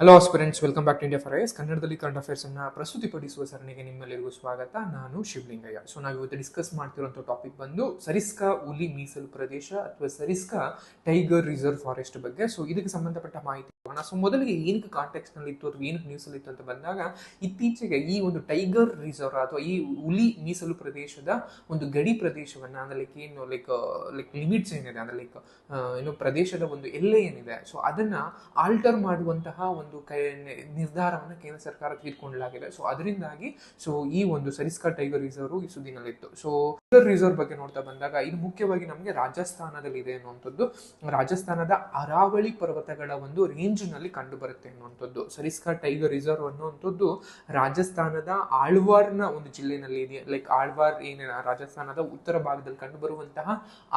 Hello aspirants welcome back to India for IAS ಕನ್ನಡದಲ್ಲಿ current affairs ಅನ್ನ ಪ್ರಸ್ತುತಿಪಡಿಸುವ ಸರಣಿಗೆ ನಿಮ್ಮೆಲ್ಲರಿಗೂ ಸ್ವಾಗತ. ನಾನು ಶಿವಲಿಂಗಯ್ಯ. ಸೊ ನಾವು ಇವತ್ತು ಡಿಸ್ಕಸ್ ಮಾಡ್ತಿರೋಂಥ ಟಾಪಿಕ್ ಬಂದು ಸರಿಸ್ಕಾ ಹುಲಿ ಮೀಸಲು ಪ್ರದೇಶ ಅಥವಾ ಸರಿಸ್ಕಾ ಟೈಗರ್ ರಿಸರ್ವ್ ಫಾರೆಸ್ಟ್ ಬಗ್ಗೆ. ಸೊ ಇದಕ್ಕೆ ಸಂಬಂಧಪಟ್ಟ ಮಾಹಿತಿ ಸೊ ಮೊದಲಿಗೆ ಏನಕ್ಕೆ ಕಾಂಟೆಕ್ಸ್ಟ್ನಲ್ಲಿ ಇತ್ತು ಅಥವಾ ಏನಕ್ಕೆ ನ್ಯೂಸ್ ಅಲ್ಲಿ ಇತ್ತು ಅಂತ ಬಂದಾಗ ಇತ್ತೀಚೆಗೆ ಈ ಒಂದು ಟೈಗರ್ ರಿಸರ್ವ್ ಅಥವಾ ಈ ಹುಲಿ ಮೀಸಲು ಪ್ರದೇಶದ ಒಂದು ಗಡಿ ಪ್ರದೇಶವನ್ನ ಅಂದ್ರೆ ಲೈಕ್ ಏನು ಲೈಕ್ ಲೈಕ್ ಲಿಮಿಟ್ಸ್ ಏನಿದೆ, ಅಂದ್ರೆ ಲೈಕ್ ಏನು ಪ್ರದೇಶದ ಒಂದು ಎಲ್ಲೆ ಏನಿದೆ. ಸೊ ಅದನ್ನ ಆಲ್ಟರ್ ಮಾಡುವಂತಹ ಒಂದು ಕೈ ನಿರ್ಧಾರವನ್ನು ಕೇಂದ್ರ ಸರ್ಕಾರ ತೆಗೆದುಕೊಳ್ಳಲಾಗಿದೆ ಸೊ ಅದರಿಂದಾಗಿ ಸೊ ಈ ಒಂದು ಸರಿಸ್ಕಾ ಟೈಗರ್ ರಿಸರ್ವ್ ಈ ಸುದ್ದಿನಲ್ಲಿತ್ತು. ಸೊ ಟೈಗರ್ ರಿಸರ್ವ್ ಬಗ್ಗೆ ನೋಡ್ತಾ ಬಂದಾಗ, ಇದು ಮುಖ್ಯವಾಗಿ ನಮಗೆ ರಾಜಸ್ಥಾನದಲ್ಲಿ ಇದೆ ಅನ್ನುವಂಥದ್ದು. ರಾಜಸ್ಥಾನದ ಅರಾವಳಿ ಪರ್ವತಗಳ ಒಂದು ರೇಂಜ್ನಲ್ಲಿ ಕಂಡು ಬರುತ್ತೆ ಅನ್ನುವಂಥದ್ದು. ಸರಿಸ್ಕಾ ಟೈಗರ್ ರಿಸರ್ವ್ ಅನ್ನುವಂಥದ್ದು ರಾಜಸ್ಥಾನದ ಆಳ್ವಾರ್ನ ಒಂದು ಜಿಲ್ಲೆನಲ್ಲಿ ಇದೆ ಲೈಕ್ ಆಳ್ವಾರ್ ಏನ ರಾಜಸ್ಥಾನದ ಉತ್ತರ ಭಾಗದಲ್ಲಿ ಕಂಡು ಬರುವಂತಹ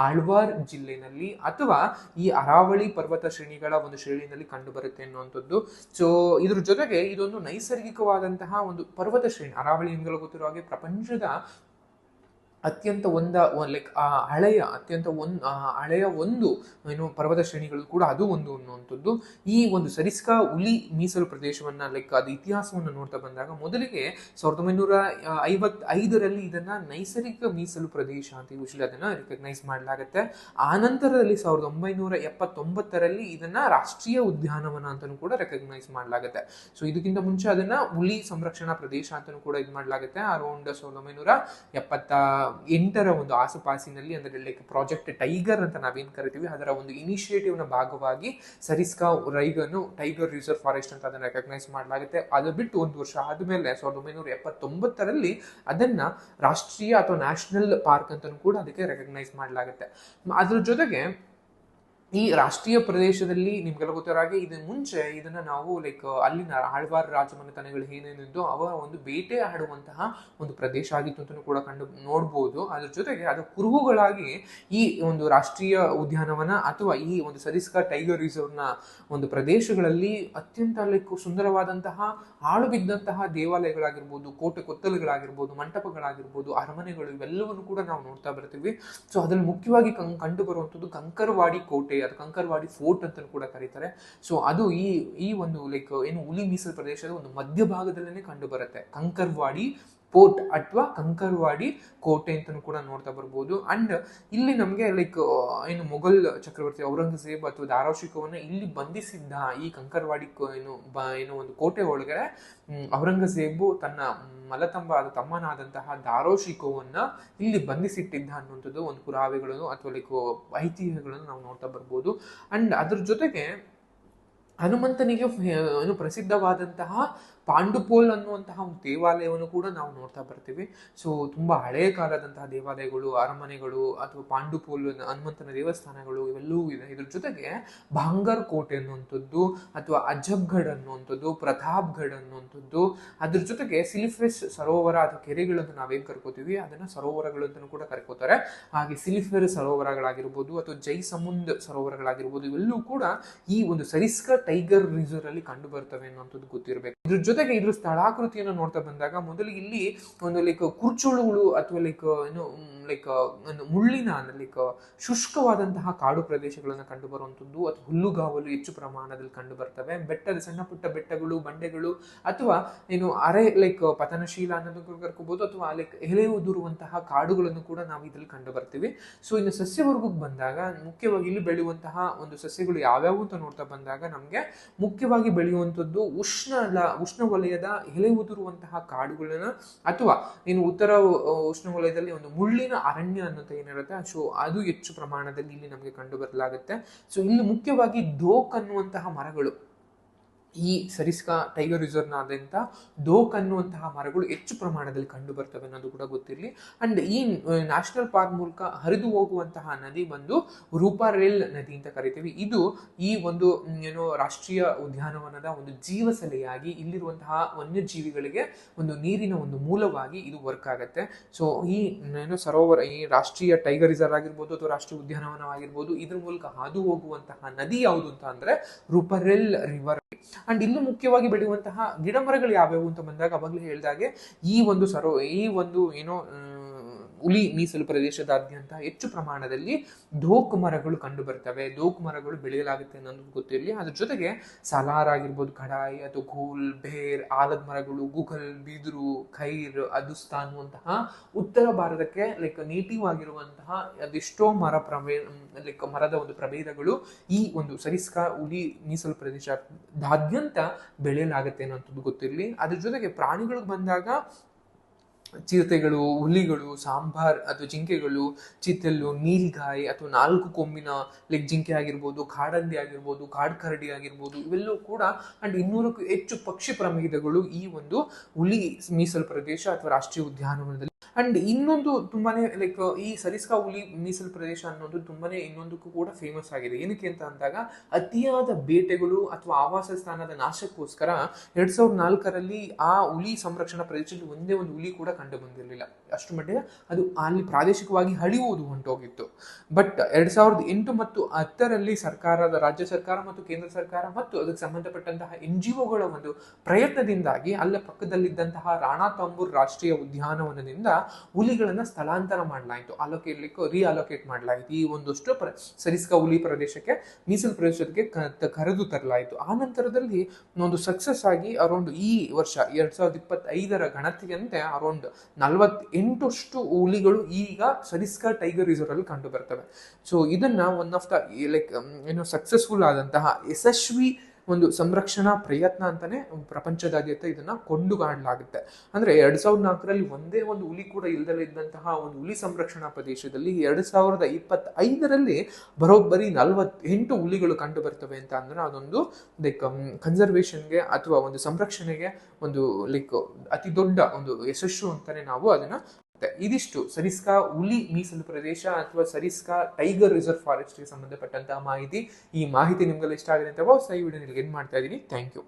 ಆಳ್ವಾರ್ ಜಿಲ್ಲೆನಲ್ಲಿ ಅಥವಾ ಈ ಅರಾವಳಿ ಪರ್ವತ ಶ್ರೇಣಿಗಳ ಒಂದು ಶ್ರೇಣಿಯಲ್ಲಿ ಕಂಡು ಬರುತ್ತೆ ಅನ್ನುವಂಥದ್ದು. ಸೊ ಇದ್ರ ಜೊತೆಗೆ ಇದೊಂದು ನೈಸರ್ಗಿಕವಾದಂತಹ ಒಂದು ಪರ್ವತ ಶ್ರೇಣಿ ಅರಾವಳಿ ನಿಮ್ಗೆಲ್ಲ ಗೊತ್ತಿರೋ ಹಾಗೆ ಪ್ರಪಂಚದ ಅತ್ಯಂತ ಒಂದ ಲೈಕ್ ಆ ಹಳೆಯ, ಅತ್ಯಂತ ಒಂದು ಹಳೆಯ ಒಂದು, ಏನು, ಪರ್ವತ ಶ್ರೇಣಿಗಳು ಕೂಡ ಅದು ಒಂದು ಅನ್ನುವಂಥದ್ದು. ಈ ಒಂದು ಸರಿಸ್ಕಾ ಹುಲಿ ಮೀಸಲು ಪ್ರದೇಶವನ್ನು ಲೈಕ್ ಅದು ಇತಿಹಾಸವನ್ನು ನೋಡ್ತಾ ಬಂದಾಗ ಮೊದಲಿಗೆ ಸಾವಿರದ ಒಂಬೈನೂರ ಐವತ್ತೈದರಲ್ಲಿ ಇದನ್ನು ನೈಸರ್ಗಿಕ ಮೀಸಲು ಪ್ರದೇಶ ಅಂತ ಯೂಶಲಿ ಅದನ್ನು ರಿಕಗ್ನೈಸ್ ಮಾಡಲಾಗುತ್ತೆ. ಆ ನಂತರದಲ್ಲಿ ಸಾವಿರದ ಒಂಬೈನೂರ ಎಪ್ಪತ್ತೊಂಬತ್ತರಲ್ಲಿ ಇದನ್ನು ರಾಷ್ಟ್ರೀಯ ಉದ್ಯಾನವನ ಅಂತಲೂ ಕೂಡ ರೆಕಗ್ನೈಸ್ ಮಾಡಲಾಗುತ್ತೆ. ಸೊ ಇದಕ್ಕಿಂತ ಮುಂಚೆ ಅದನ್ನು ಹುಲಿ ಸಂರಕ್ಷಣಾ ಪ್ರದೇಶ ಅಂತಲೂ ಕೂಡ ಇದು ಮಾಡಲಾಗುತ್ತೆ ಅರೌಂಡ್ ಸಾವಿರದ ಒಂಬೈನೂರ ಎಪ್ಪತ್ತ ಎಂಟರ ಒಂದು ಆಸುಪಾಸಿನಲ್ಲಿ, ಅಂದರೆ ಲೈಕ್ ಪ್ರಾಜೆಕ್ಟ್ ಟೈಗರ್ ಅಂತ ನಾವೇನು ಕರಿತೀವಿ, ಅದರ ಒಂದು ಇನಿಷಿಯೇಟಿವ್ನ ಭಾಗವಾಗಿ ಸರಿಸ್ಕಾ ರೈಗನ್ನು ಟೈಗರ್ ರಿಸರ್ವ್ ಫಾರೆಸ್ಟ್ ಅಂತ ಅದನ್ನು ರೆಕಗ್ನೈಸ್ ಮಾಡಲಾಗುತ್ತೆ. ಅದು ಬಿಟ್ಟು ಒಂದು ವರ್ಷ ಆದಮೇಲೆ ಸಾವಿರದ ಒಂಬೈನೂರ ಎಪ್ಪತ್ತೊಂಬತ್ತರಲ್ಲಿ ಅದನ್ನು ರಾಷ್ಟ್ರೀಯ ಅಥವಾ ನ್ಯಾಷನಲ್ ಪಾರ್ಕ್ ಅಂತಲೂ ಕೂಡ ಅದಕ್ಕೆ ರೆಕಗ್ನೈಸ್ ಮಾಡಲಾಗುತ್ತೆ. ಅದ್ರ ಜೊತೆಗೆ ಈ ರಾಷ್ಟ್ರೀಯ ಪ್ರದೇಶದಲ್ಲಿ ನಿಮ್ಗೆಲ್ಲ ಗೊತ್ತಿರೋ ಹಾಗೆ ಇದನ್ನ ಮುಂಚೆ ಇದನ್ನ ನಾವು ಲೈಕ್ ಅಲ್ಲಿನ ಆಳ್ವಾರ್ ರಾಜಮನೆತನಗಳು ಏನೇನಿದ್ದು ಅವರ ಒಂದು ಬೇಟೆ ಆಡುವಂತಹ ಒಂದು ಪ್ರದೇಶ ಆಗಿತ್ತು ಅಂತ ಕೂಡ ಕಂಡು ನೋಡ್ಬೋದು. ಅದ್ರ ಜೊತೆಗೆ ಅದು ಕುರುಹುಗಳಾಗಿ ಈ ಒಂದು ರಾಷ್ಟ್ರೀಯ ಉದ್ಯಾನವನ ಅಥವಾ ಈ ಒಂದು ಸರಿಸ್ಕಾ ಟೈಗರ್ ರಿಸರ್ವ್ನ ಒಂದು ಪ್ರದೇಶಗಳಲ್ಲಿ ಅತ್ಯಂತ ಲೈಕ್ ಸುಂದರವಾದಂತಹ ಹಾಳು ಬಿದ್ದಂತಹ ದೇವಾಲಯಗಳಾಗಿರ್ಬೋದು, ಕೋಟೆ ಕೊತ್ತಲುಗಳಾಗಿರ್ಬೋದು, ಮಂಟಪಗಳಾಗಿರ್ಬೋದು, ಅರಮನೆಗಳು ಇವೆಲ್ಲವನ್ನು ಕೂಡ ನಾವು ನೋಡ್ತಾ ಬರ್ತೀವಿ. ಸೊ ಅದ್ರಲ್ಲಿ ಮುಖ್ಯವಾಗಿ ಕಂಡು ಬರುವಂಥದ್ದು ಕಂಕರವಾಡಿ ಕೋಟೆ ಅದು ಕಂಕರ್ವಾಡಿ ಫೋರ್ಟ್ ಅಂತ ಕೂಡ ಕರೀತಾರೆ. ಸೊ ಅದು ಈ ಈ ಒಂದು ಲೈಕ್ ಏನು ಹುಲಿ ಮೀಸಲು ಪ್ರದೇಶದ ಒಂದು ಮಧ್ಯಭಾಗದಲ್ಲೇ ಕಂಡು ಬರುತ್ತೆ. ಕಂಕರ್ವಾಡಿ ಪೋರ್ಟ್ ಅಥವಾ ಕಂಕರ್ವಾಡಿ ಕೋಟೆ ಅಂತಲೂ ಕೂಡ ನೋಡ್ತಾ ಬರ್ಬೋದು. ಅಂಡ್ ಇಲ್ಲಿ ನಮಗೆ ಲೈಕ್ ಏನು ಮೊಘಲ್ ಚಕ್ರವರ್ತಿ ಔರಂಗಜೇಬ್ ಅಥವಾ ಧಾರಾಶಿಕವನ್ನು ಇಲ್ಲಿ ಬಂಧಿಸಿದ್ದ ಈ ಕಂಕರ್ವಾಡಿ ಏನು, ಬ, ಏನು ಒಂದು ಕೋಟೆ ಒಳಗಡೆ ಔರಂಗಜೇಬು ತನ್ನ ಮಲತಂಬ ಆದ ತಮ್ಮನಾದಂತಹ ದಾರೋಶಿಕೋವನ್ನ ಇಲ್ಲಿ ಬಂಧಿಸಿಟ್ಟಿದ್ದ ಅನ್ನುವಂಥದ್ದು ಒಂದು ಪುರಾವೆಗಳನ್ನು ಅಥವಾ ಲೈಕ್ ಐತಿಹ್ಯಗಳನ್ನು ನಾವು ನೋಡ್ತಾ ಬರ್ಬೋದು. ಅಂಡ್ ಅದ್ರ ಜೊತೆಗೆ ಹನುಮಂತನಿಗೆ ಏನು ಪ್ರಸಿದ್ಧವಾದಂತಹ ಪಾಂಡುಪೋಲ್ ಅನ್ನುವಂತಹ ಒಂದು ದೇವಾಲಯವನ್ನು ಕೂಡ ನಾವು ನೋಡ್ತಾ ಬರ್ತೀವಿ. ಸೊ ತುಂಬ ಹಳೆಯ ಕಾಲದಂತಹ ದೇವಾಲಯಗಳು, ಅರಮನೆಗಳು ಅಥವಾ ಪಾಂಡುಪೋಲ್ ಹನುಮಂತನ ದೇವಸ್ಥಾನಗಳು ಇವೆಲ್ಲವೂ ಇದೆ. ಇದ್ರ ಜೊತೆಗೆ ಭಾಂಗರ್ ಕೋಟೆ ಅನ್ನುವಂಥದ್ದು ಅಥವಾ ಅಜಬ್ಗಢ್ ಅನ್ನುವಂಥದ್ದು, ಪ್ರತಾಪ್ಗಢ್ ಅನ್ನುವಂಥದ್ದು, ಅದ್ರ ಜೊತೆಗೆ ಸಿಲಿಫೆಸ್ ಸರೋವರ ಅಥವಾ ಕೆರೆಗಳು ಅಂತ ನಾವೇನು ಕರ್ಕೋತೀವಿ, ಅದನ್ನ ಸರೋವರಗಳು ಅಂತಲೂ ಕೂಡ ಕರ್ಕೋತಾರೆ. ಹಾಗೆ ಸಿಲಿಫೆರ್ ಸರೋವರಗಳಾಗಿರ್ಬೋದು ಅಥವಾ ಜೈ ಸಮುಂದ್ ಸರೋವರಗಳಾಗಿರ್ಬೋದು, ಇವೆಲ್ಲವೂ ಕೂಡ ಈ ಒಂದು ಸರಿಸ್ಕ ಟೈಗರ್ ರಿಸರ್ವ್ ಅಲ್ಲಿ ಕಂಡು ಬರ್ತವೆ ಅನ್ನುವಂಥದ್ದು ಗೊತ್ತಿರಬೇಕು. ಇದ್ರ ಜೊತೆಗೆ ಇದ್ರ ಸ್ಥಳಾಕೃತಿಯನ್ನು ನೋಡ್ತಾ ಬಂದಾಗ ಮೊದಲು ಇಲ್ಲಿ ಒಂದು ಲೈಕ್ ಕುರ್ಚುಳುಗಳು ಅಥವಾ ಲೈಕ್ ಏನು ಲೈಕ್ ಮುಳ್ಳಿನ ಲೈಕ್ ಶುಷ್ಕವಾದಂತಹ ಕಾಡು ಪ್ರದೇಶಗಳನ್ನು ಕಂಡು ಬರುವಂಥದ್ದು ಅಥವಾ ಹುಲ್ಲುಗಾವಲು ಹೆಚ್ಚು ಪ್ರಮಾಣದಲ್ಲಿ ಕಂಡು ಬರ್ತವೆ. ಬೆಟ್ಟದ, ಸಣ್ಣ ಪುಟ್ಟ ಬೆಟ್ಟಗಳು, ಬಂಡೆಗಳು ಅಥವಾ ಏನು ಅರೆ ಲೈಕ್ ಪತನಶೀಲ ಅನ್ನೋದು ಕರ್ಕೋಬಹುದು ಅಥವಾ ಲೈಕ್ ಎಲೆ ಉದುರುವಂತಹ ಕಾಡುಗಳನ್ನು ಕೂಡ ನಾವು ಇದರಲ್ಲಿ ಕಂಡು ಬರ್ತೀವಿ. ಸೊ ಇನ್ನು ಸಸ್ಯವರ್ಗಕ್ಕೆ ಬಂದಾಗ ಮುಖ್ಯವಾಗಿ ಇಲ್ಲಿ ಬೆಳೆಯುವಂತಹ ಒಂದು ಸಸ್ಯಗಳು ಯಾವ್ಯಾವು ಅಂತ ನೋಡ್ತಾ ಬಂದಾಗ ನಮಗೆ ಮುಖ್ಯವಾಗಿ ಬೆಳೆಯುವಂಥದ್ದು ಉಷ್ಣ ಉಷ್ಣವಲಯದ ಎಲೆ ಉದುರುವಂತಹ ಕಾಡುಗಳನ್ನ ಅಥವಾ ಏನು ಉತ್ತರ ಉಷ್ಣವಲಯದಲ್ಲಿ ಒಂದು ಮುಳ್ಳಿನ ಅರಣ್ಯ ಅನ್ನೋದು ಏನಿರುತ್ತೆ ಸೊ ಅದು ಹೆಚ್ಚು ಪ್ರಮಾಣದಲ್ಲಿ ಇಲ್ಲಿ ನಮಗೆ ಕಂಡು ಬರಲಾಗುತ್ತೆ. ಸೊ ಇಲ್ಲಿ ಮುಖ್ಯವಾಗಿ ಡೋಕ್ ಅನ್ನುವಂತಹ ಮರಗಳು. ಈ ಸರಿಸ್ಕಾ ಟೈಗರ್ ರಿಸರ್ವ್ನಾದ್ಯಂತ ದೋಕ್ ಅನ್ನುವಂತಹ ಮರಗಳು ಹೆಚ್ಚು ಪ್ರಮಾಣದಲ್ಲಿ ಕಂಡು ಬರ್ತವೆ ಅನ್ನೋದು ಕೂಡ ಗೊತ್ತಿರಲಿ. ಅಂಡ್ ಈ ನ್ಯಾಷನಲ್ ಪಾರ್ಕ್ ಮೂಲಕ ಹರಿದು ಹೋಗುವಂತಹ ನದಿ ಬಂದು ರೂಪಾರೇಲ್ ನದಿ ಅಂತ ಕರಿತೀವಿ. ಇದು ಈ ಒಂದು ಏನು ರಾಷ್ಟ್ರೀಯ ಉದ್ಯಾನವನದ ಒಂದು ಜೀವಸಲೆಯಾಗಿ ಇಲ್ಲಿರುವಂತಹ ವನ್ಯಜೀವಿಗಳಿಗೆ ಒಂದು ನೀರಿನ ಒಂದು ಮೂಲವಾಗಿ ಇದು ವರ್ಕ್ ಆಗುತ್ತೆ. ಸೊ ಈ ಏನು ಸರೋವರ, ಈ ರಾಷ್ಟ್ರೀಯ ಟೈಗರ್ ರಿಸರ್ವ್ ಆಗಿರ್ಬೋದು ಅಥವಾ ರಾಷ್ಟ್ರೀಯ ಉದ್ಯಾನವನವಾಗಿರ್ಬೋದು, ಇದ್ರ ಮೂಲಕ ಹಾದು ಹೋಗುವಂತಹ ನದಿ ಯಾವುದು ಅಂತ ಅಂದರೆ ರೂಪರೆಲ್ ರಿವರ್ ಅಂಡ್ ಇನ್ನು ಮುಖ್ಯವಾಗಿ ಬೆಳೆಯುವಂತಹ ಗಿಡ ಮರಗಳು ಯಾವ್ಯಾವು ಅಂತ ಬಂದಾಗ ಅವಾಗಲೇ ಹೇಳಿದಾಗೆ ಈ ಒಂದು ಸರೋ ಈ ಒಂದು ಏನೋ ಹುಲಿ ಮೀಸಲು ಪ್ರದೇಶದಾದ್ಯಂತ ಹೆಚ್ಚು ಪ್ರಮಾಣದಲ್ಲಿ ಧೋಕ್ ಮರಗಳು ಕಂಡು ಬರ್ತವೆ. ಧೋಕ್ ಮರಗಳು ಬೆಳೆಯಲಾಗುತ್ತೆ ಅನ್ನೋದು ಗೊತ್ತಿರಲಿ. ಅದ್ರ ಜೊತೆಗೆ ಸಲಾರ್ ಆಗಿರ್ಬೋದು, ಕಡಾಯಿ ಅಥವಾ ಗೋಲ್ ಬೇರ್ ಆಲದ ಮರಗಳು ಗೂಗಲ್ ಬಿದಿರು, ಖೈರ್ ಅದುಸ್ತಾ ಅನ್ನುವಂತಹ ಉತ್ತರ ಭಾರತಕ್ಕೆ ಲೈಕ್ ನೇಟಿವ್ ಆಗಿರುವಂತಹ ಅದೆಷ್ಟೋ ಮರ ಪ್ರಭೇ ಲೈಕ್ ಮರದ ಒಂದು ಪ್ರಭೇದಗಳು ಈ ಒಂದು ಸರಿಸ್ಕ ಹುಲಿ ಮೀಸಲು ಪ್ರದೇಶದಾದ್ಯಂತ ಬೆಳೆಯಲಾಗುತ್ತೆ ಅನ್ನೋಂಥದ್ದು ಗೊತ್ತಿರಲಿ. ಅದ್ರ ಜೊತೆಗೆ ಪ್ರಾಣಿಗಳಿಗೆ ಬಂದಾಗ ಚಿರತೆಗಳು, ಹುಲಿಗಳು, ಸಾಂಬಾರ್ ಅಥವಾ ಜಿಂಕೆಗಳು ಚಿತ್ತಲ್ಲು ನೀಲ್ಗಾಯಿ ಅಥವಾ ನಾಲ್ಕು ಕೊಂಬಿನ ಲೈಕ್ ಜಿಂಕೆ ಆಗಿರ್ಬೋದು, ಕಾಡಂದಿ ಆಗಿರ್ಬೋದು ಕಾಡ್ ಕರಡಿ ಆಗಿರ್ಬೋದು, ಇವೆಲ್ಲವೂ ಕೂಡ ಅಂಡ್ ಇನ್ನೂರಕ್ಕೂ ಹೆಚ್ಚು ಪಕ್ಷಿ ಪ್ರಭೇದಗಳು ಈ ಒಂದು ಹುಲಿ ಮೀಸಲು ಪ್ರದೇಶ ಅಥವಾ ರಾಷ್ಟ್ರೀಯ ಉದ್ಯಾನವನದಲ್ಲಿ ಅಂಡ್ ಇನ್ನೊಂದು ತುಂಬಾನೇ ಲೈಕ್ ಈ ಸರಿಸ್ಕಾ ಹುಲಿ ಮೀಸಲು ಪ್ರದೇಶ ಅನ್ನೋದು ತುಂಬಾನೇ ಇನ್ನೊಂದಕ್ಕೂ ಕೂಡ ಫೇಮಸ್ ಆಗಿದೆ. ಏನಕ್ಕೆ ಅಂತ ಅಂದಾಗ, ಅತಿಯಾದ ಬೇಟೆಗಳು ಅಥವಾ ಆವಾಸ ಸ್ಥಾನದ ನಾಶಕ್ಕೋಸ್ಕರ ಎರಡ್ ಸಾವಿರದ ನಾಲ್ಕರಲ್ಲಿ ಆ ಹುಲಿ ಸಂರಕ್ಷಣಾ ಪ್ರದೇಶದಲ್ಲಿ ಒಂದೇ ಒಂದು ಹುಲಿ ಕೂಡ ಕಂಡು ಬಂದಿರಲಿಲ್ಲ ಅಷ್ಟು ಮಟ್ಟಿಗೆ ಅದು ಅಲ್ಲಿ ಪ್ರಾದೇಶಿಕವಾಗಿ ಹಳಿಯುವುದು ಹೊಂಟೋಗಿತ್ತು. ಬಟ್ ಎರಡ್ ಸಾವಿರದ ಎಂಟು ಮತ್ತು ಹತ್ತರಲ್ಲಿ ಸರ್ಕಾರದ, ರಾಜ್ಯ ಸರ್ಕಾರ ಮತ್ತು ಕೇಂದ್ರ ಸರ್ಕಾರ ಮತ್ತು ಅದಕ್ಕೆ ಸಂಬಂಧಪಟ್ಟಂತಹ ಎನ್ ಜಿ ಒಗಳ ಒಂದು ಪ್ರಯತ್ನದಿಂದಾಗಿ ಅಲ್ಲ ಪಕ್ಕದಲ್ಲಿದ್ದಂತಹ ರಾಣಾ ತಂಬೂರ್ ರಾಷ್ಟ್ರೀಯ ಉದ್ಯಾನವನದಿಂದ ಹುಲಿಗಳನ್ನ ಸ್ಥಳಾಂತರ ಮಾಡಲಾಯಿತು. ಅಲೋಕೇಟ್ ರಿಅಲೋಕೇಟ್ ಮಾಡಲಾಯಿತು. ಈ ಒಂದಷ್ಟು ಪ್ರ, ಸರಿಸ್ಕ ಹುಲಿ ಪ್ರದೇಶಕ್ಕೆ, ಮೀಸಲು ಪ್ರದೇಶಕ್ಕೆ ಕರೆದು ತರಲಾಯಿತು. ಆ ನಂತರದಲ್ಲಿ ಒಂದು ಸಕ್ಸಸ್ ಆಗಿ ಅರೌಂಡ್ ಈ ವರ್ಷ, ಎರಡ್ ಸಾವಿರದ ಇಪ್ಪತ್ತೈದರ ಗಣತಿಯಂತೆ ಅರೌಂಡ್ ನಲ್ವತ್ತೆಂಟಷ್ಟು ಹುಲಿಗಳು ಈಗ ಸರಿಸ್ಕಾ ಟೈಗರ್ ರಿಸರ್ವ್ ಅಲ್ಲಿ ಕಂಡು ಬರ್ತವೆ. ಸೊ ಇದನ್ನ ಒನ್ ಆಫ್ ದ ಲೈಕ್ ಏನು ಸಕ್ಸಸ್ಫುಲ್ ಆದಂತಹ ಯಶಸ್ವಿ ಒಂದು ಸಂರಕ್ಷಣಾ ಪ್ರಯತ್ನ ಅಂತಾನೆ ಪ್ರಪಂಚದಾದ್ಯಂತ ಇದನ್ನ ಕೊಂಡುಗಾಡಲಾಗುತ್ತೆ ಅಂದ್ರೆ ಎರಡ್ ಸಾವಿರದ ನಾಲ್ಕರಲ್ಲಿ ಒಂದೇ ಒಂದು ಹುಲಿ ಕೂಡ ಇಲ್ದಲೇ ಇದ್ದಂತಹ ಒಂದು ಹುಲಿ ಸಂರಕ್ಷಣಾ ಪ್ರದೇಶದಲ್ಲಿ ಎರಡ್ ಸಾವಿರದ ಇಪ್ಪತ್ತೈದರಲ್ಲಿ ಬರೋಬ್ಬರಿ ನಲವತ್ತೆಂಟು ಹುಲಿಗಳು ಕಂಡು ಬರ್ತವೆ ಅಂತ ಅಂದ್ರೆ ಅದೊಂದು ಲೈಕ್ ಕನ್ಸರ್ವೇಷನ್ಗೆ ಅಥವಾ ಒಂದು ಸಂರಕ್ಷಣೆಗೆ ಒಂದು ಲೈಕ್ ಅತಿ ದೊಡ್ಡ ಒಂದು ಯಶಸ್ಸು ಅಂತಾನೆ ನಾವು ಅದನ್ನ ಇದಿಷ್ಟು ಸರಿಸ್ಕಾ ಹುಲಿ ಮೀಸಲು ಪ್ರದೇಶ ಅಥವಾ ಸರಿಸ್ಕಾ ಟೈಗರ್ ರಿಸರ್ವ್ ಫಾರೆಸ್ಟ್ಗೆ ಸಂಬಂಧಪಟ್ಟಂತಹ ಮಾಹಿತಿ ಈ ಮಾಹಿತಿ ನಿಮ್ಗೆಲ್ಲ ಇಷ್ಟ ಆಗಿದೆ ಅಂತ ಭಾವಿಸ್ತಾ ಈ ವಿಡಿಯೋ ನಿಮಗೆ ಏನು ಮಾಡ್ತಾ ಇದ್ದೀನಿ. Thank you.